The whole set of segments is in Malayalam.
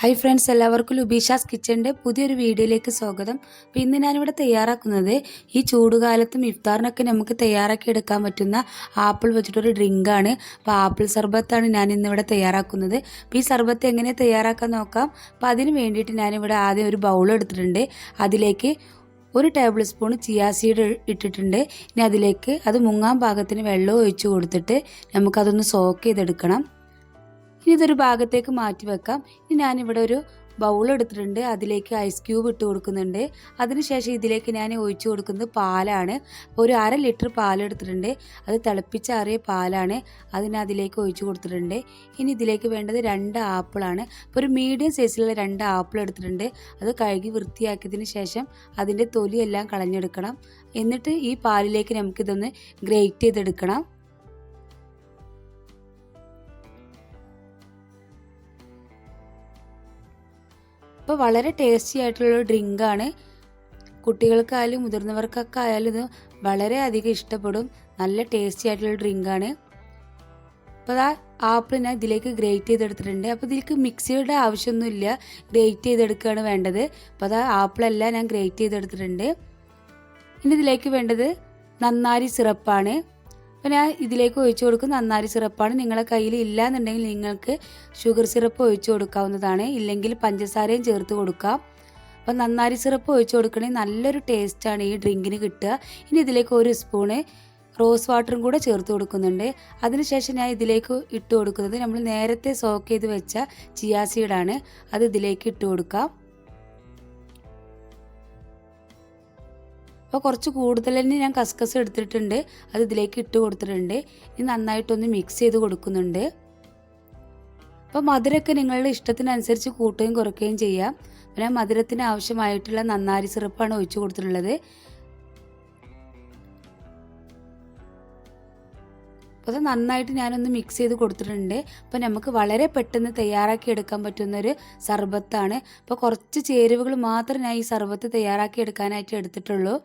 ഹായ് ഫ്രണ്ട്സ് എല്ലാവർക്കും ലുബീഷാസ് കിച്ചന്റെ പുതിയൊരു വീഡിയോയിലേക്ക് സ്വാഗതം. അപ്പോൾ ഇന്ന് ഞാനിവിടെ തയ്യാറാക്കുന്നത് ഈ ചൂടുകാലത്തും ഇഫ്താറിനൊക്കെ നമുക്ക് തയ്യാറാക്കി എടുക്കാൻ പറ്റുന്ന ആപ്പിൾ വെച്ചിട്ടൊരു ഡ്രിങ്കാണ് അപ്പോൾ ആപ്പിൾ സർബത്താണ് ഞാൻ ഇന്നിവിടെ തയ്യാറാക്കുന്നത്. അപ്പോൾ ഈ സർബത്ത് എങ്ങനെ തയ്യാറാക്കാൻ നോക്കാം. അപ്പോൾ അതിന് വേണ്ടിയിട്ട് ഞാനിവിടെ ആദ്യം ഒരു ബൗൾ എടുത്തിട്ടുണ്ട്. അതിലേക്ക് ഒരു ടേബിൾ സ്പൂൺ ചിയാ സീഡ് ഇട്ടിട്ടുണ്ട്. ഇനി അതിലേക്ക് അത് മുങ്ങാൻ പാകത്തിന് വെള്ളം ഒഴിച്ച് കൊടുത്തിട്ട് നമുക്കതൊന്ന് സോക്ക് ചെയ്തെടുക്കണം. ഇനി ഇതൊരു ഭാഗത്തേക്ക് മാറ്റി വെക്കാം. ഇനി ഞാനിവിടെ ഒരു ബൗൾ എടുത്തിട്ടുണ്ട്. അതിലേക്ക് ഐസ് ക്യൂബ് ഇട്ട് കൊടുക്കുന്നുണ്ട്. അതിനുശേഷം ഇതിലേക്ക് ഞാൻ ഒഴിച്ചു കൊടുക്കുന്നത് പാലാണ്. ഒരു അര ലിറ്റർ പാൽ എടുത്തിട്ടുണ്ട്. അത് തിളപ്പിച്ചാറിയ പാലാണ്. അതിന് അതിലേക്ക് ഒഴിച്ചു കൊടുത്തിട്ടുണ്ട്. ഇനി ഇതിലേക്ക് വേണ്ടത് രണ്ട് ആപ്പിളാണ് അപ്പോൾ ഒരു മീഡിയം സൈസിലുള്ള രണ്ട് ആപ്പിൾ എടുത്തിട്ടുണ്ട്. അത് കഴുകി വൃത്തിയാക്കിയതിന് ശേഷം അതിന്റെ തൊലിയെല്ലാം കളഞ്ഞെടുക്കണം. എന്നിട്ട് ഈ പാലിലേക്ക് നമുക്കിതൊന്ന് ഗ്രേറ്റ് ചെയ്തെടുക്കണം. അപ്പോൾ വളരെ ടേസ്റ്റി ആയിട്ടുള്ള ഡ്രിങ്കാണ് കുട്ടികൾക്കായാലും മുതിർന്നവർക്കൊക്കെ ആയാലും ഇത് വളരെ അധികം ഇഷ്ടപ്പെടും. നല്ല ടേസ്റ്റി ആയിട്ടുള്ള ഡ്രിങ്കാണ് അപ്പോൾ ആ ആപ്പിൾ ഞാൻ ഇതിലേക്ക് ഗ്രേറ്റ് ചെയ്തെടുത്തിട്ടുണ്ട്. അപ്പോൾ ഇതിലേക്ക് മിക്സിയുടെ ആവശ്യമൊന്നുമില്ല. ഗ്രേറ്റ് ചെയ്തെടുക്കുകയാണ് വേണ്ടത്. അപ്പോൾ അതാ ആപ്പിളെല്ലാം ഞാൻ ഗ്രേറ്റ് ചെയ്തെടുത്തിട്ടുണ്ട്. ഇനി ഇതിലേക്ക് വേണ്ടത് നന്നാരി സിറപ്പാണ് അപ്പോൾ ഞാൻ ഇതിലേക്ക് ഒഴിച്ചു കൊടുക്കും. നന്നാരി സിറപ്പാണ്. നിങ്ങളുടെ കയ്യിൽ ഇല്ലാന്നുണ്ടെങ്കിൽ നിങ്ങൾക്ക് ഷുഗർ സിറപ്പ് ഒഴിച്ചു കൊടുക്കാവുന്നതാണ്. ഇല്ലെങ്കിൽ പഞ്ചസാരയും ചേർത്ത് കൊടുക്കാം. അപ്പോൾ നന്നാരി സിറപ്പ് ഒഴിച്ചു കൊടുക്കണമെങ്കിൽ നല്ലൊരു ടേസ്റ്റാണ് ഈ ഡ്രിങ്കിന് കിട്ടുക. ഇനി ഇതിലേക്ക് ഒരു സ്പൂണ് റോസ് വാട്ടറും കൂടെ ചേർത്ത് കൊടുക്കുന്നുണ്ട്. അതിനുശേഷം ഞാൻ ഇതിലേക്ക് ഇട്ട് കൊടുക്കുന്നത് നമ്മൾ നേരത്തെ സോക്ക് ചെയ്ത് വെച്ച ചിയാ സീഡാണ് അത് ഇതിലേക്ക് ഇട്ട് കൊടുക്കാം. അപ്പോൾ കുറച്ച് കൂടുതൽ തന്നെ ഞാൻ കസ്കസ് എടുത്തിട്ടുണ്ട്. അത് ഇതിലേക്ക് ഇട്ട് കൊടുത്തിട്ടുണ്ട്. ഇനി നന്നായിട്ടൊന്ന് മിക്സ് ചെയ്ത് കൊടുക്കുന്നുണ്ട്. അപ്പോൾ മധുരമൊക്കെ നിങ്ങളുടെ ഇഷ്ടത്തിനനുസരിച്ച് കൂട്ടുകയും കുറയ്ക്കുകയും ചെയ്യാം. ഞാൻ മധുരത്തിന് ആവശ്യമായിട്ടുള്ള നന്നാരി സിറപ്പാണ് ഒഴിച്ചു കൊടുത്തിട്ടുള്ളത്. അപ്പോൾ അത് നന്നായിട്ട് ഞാനൊന്ന് മിക്സ് ചെയ്ത് കൊടുത്തിട്ടുണ്ട്. അപ്പോൾ നമുക്ക് വളരെ പെട്ടെന്ന് തയ്യാറാക്കി എടുക്കാൻ പറ്റുന്നൊരു സർബത്താണ്. അപ്പോൾ കുറച്ച് ചേരുവകൾ മാത്രം ഞാൻ ഈ സർബത്ത് തയ്യാറാക്കി എടുക്കാനായിട്ട് എടുത്തിട്ടുള്ളൂ.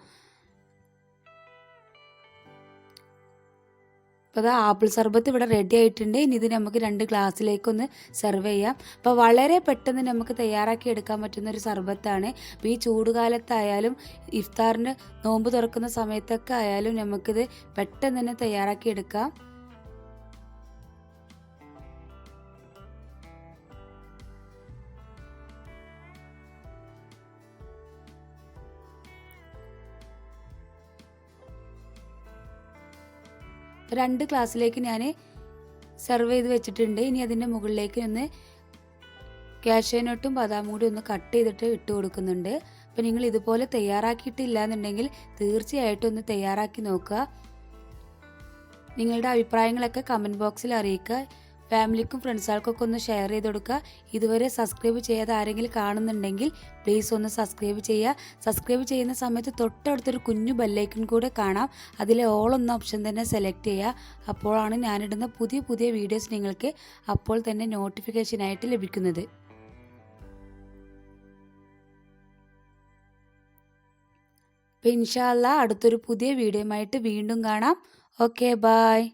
അപ്പോൾ അത് ആപ്പിൾ സർബത്ത് ഇവിടെ റെഡി ആയിട്ടുണ്ട്. ഇനി ഇത് നമുക്ക് രണ്ട് ഗ്ലാസ്സിലേക്കൊന്ന് സെർവ് ചെയ്യാം. അപ്പോൾ വളരെ പെട്ടെന്ന് നമുക്ക് തയ്യാറാക്കി എടുക്കാൻ പറ്റുന്ന ഒരു സർബത്താണ്. അപ്പോൾ ഈ ചൂടുകാലത്തായാലും ഇഫ്താറിന് നോമ്പ് തുറക്കുന്ന സമയത്തൊക്കെ ആയാലും നമുക്കിത് പെട്ടെന്ന് തന്നെ തയ്യാറാക്കി എടുക്കാം. രണ്ട് ക്ലാസ്സിലേക്ക് ഞാൻ സെർവ് ചെയ്ത് വെച്ചിട്ടുണ്ട്. ഇനി അതിന്റെ മുകളിലേക്ക് ഒന്ന് കാഷ്യനട്ടും ബദാം കൂടി ഒന്ന് കട്ട് ചെയ്തിട്ട് ഇട്ട് കൊടുക്കുന്നുണ്ട്. അപ്പോൾ നിങ്ങൾ ഇതുപോലെ തയ്യാറാക്കിയിട്ടില്ല എന്നുണ്ടെങ്കിൽ തീർച്ചയായിട്ടും ഒന്ന് തയ്യാറാക്കി നോക്കുക. നിങ്ങളുടെ അഭിപ്രായങ്ങളൊക്കെ കമന്റ് ബോക്സിൽ അറിയിക്കുക. ഫാമിലിക്കും ഫ്രണ്ട്സുകൾക്കൊക്കെ ഒന്ന് ഷെയർ ചെയ്ത് കൊടുക്കുക. ഇതുവരെ സബ്സ്ക്രൈബ് ചെയ്യാതെ ആരെങ്കിലും കാണുന്നുണ്ടെങ്കിൽ പ്ലീസ് ഒന്ന് സബ്സ്ക്രൈബ് ചെയ്യുക. സബ്സ്ക്രൈബ് ചെയ്യുന്ന സമയത്ത് തൊട്ടടുത്തൊരു കുഞ്ഞു ബെല്ലൈക്കൺ കൂടെ കാണാം. അതിലെ ഓൾ എന്ന ഓപ്ഷൻ തന്നെ സെലക്ട് ചെയ്യുക. അപ്പോഴാണ് ഞാനിടുന്ന പുതിയ പുതിയ വീഡിയോസ് നിങ്ങൾക്ക് അപ്പോൾ തന്നെ നോട്ടിഫിക്കേഷനായിട്ട് ലഭിക്കുന്നത്. അപ്പം ഇൻഷാല്ല അടുത്തൊരു പുതിയ വീഡിയോയുമായിട്ട് വീണ്ടും കാണാം. Okay bye